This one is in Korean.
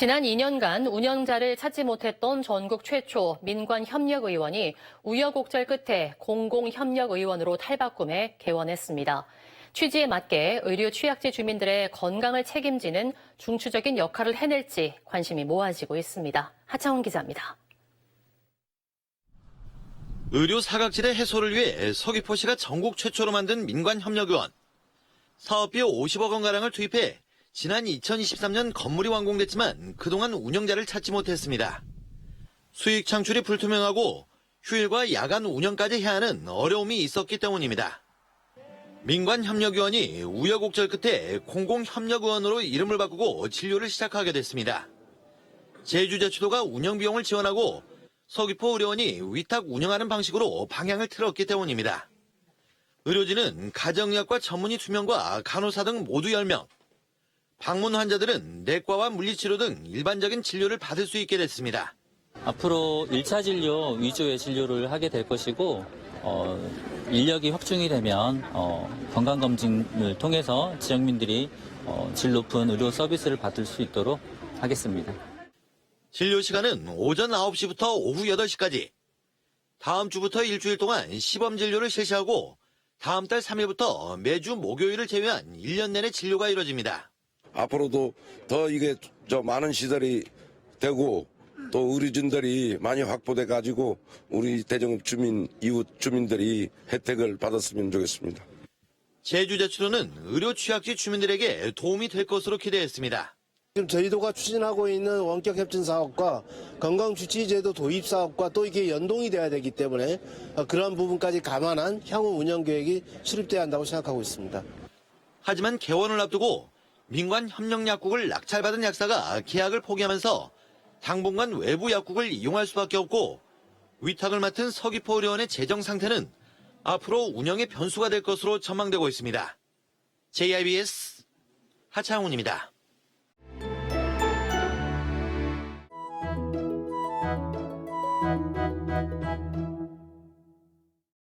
지난 2년간 운영자를 찾지 못했던 전국 최초 민관 협력 의원이 우여곡절 끝에 공공 협력 의원으로 탈바꿈해 개원했습니다. 취지에 맞게 의료 취약지 주민들의 건강을 책임지는 중추적인 역할을 해낼지 관심이 모아지고 있습니다. 하창훈 기자입니다. 의료 사각지대 해소를 위해 서귀포시가 전국 최초로 만든 민관 협력의원. 사업비 50억 원가량을 투입해 지난 2023년 건물이 완공됐지만 그동안 운영자를 찾지 못했습니다. 수익 창출이 불투명하고 휴일과 야간 운영까지 해야 하는 어려움이 있었기 때문입니다. 민관협력위원이 우여곡절 끝에 공공협력의원으로 이름을 바꾸고 진료를 시작하게 됐습니다. 제주제주도가 운영비용을 지원하고 서귀포 의료원이 위탁 운영하는 방식으로 방향을 틀었기 때문입니다. 의료진은 가정의학과 전문의 2명과 간호사 등 모두 10명. 방문 환자들은 내과와 물리치료 등 일반적인 진료를 받을 수 있게 됐습니다. 앞으로 1차 진료 위주의 진료를 하게 될 것이고 어, 인력이 확충이 되면 어, 건강검진을 통해서 지역민들이 어, 질 높은 의료 서비스를 받을 수 있도록 하겠습니다. 진료 시간은 오전 9시부터 오후 8시까지. 다음 주부터 일주일 동안 시범 진료를 실시하고 다음 달 3일부터 매주 목요일을 제외한 1년 내내 진료가 이뤄집니다. 앞으로도 더 이게 저 많은 시설이 되고 또 의료진들이 많이 확보돼 가지고 우리 대전읍 주민 이웃 주민들이 혜택을 받았으면 좋겠습니다. 제주제주도는 의료 취약지 주민들에게 도움이 될 것으로 기대했습니다. 지금 저희도가 추진하고 있는 원격 협진 사업과 건강 주치 제도 도입 사업과 또 이게 연동이 돼야 되기 때문에 어, 그런 부분까지 감안한 향후 운영 계획이 수립돼야 한다고 생각하고 있습니다. 하지만 개원을 앞두고 민관 협력 약국을 낙찰받은 약사가 계약을 포기하면서 당분간 외부 약국을 이용할 수밖에 없고 위탁을 맡은 서귀포 의료원의 재정 상태는 앞으로 운영의 변수가 될 것으로 전망되고 있습니다. JIBS 하창훈입니다.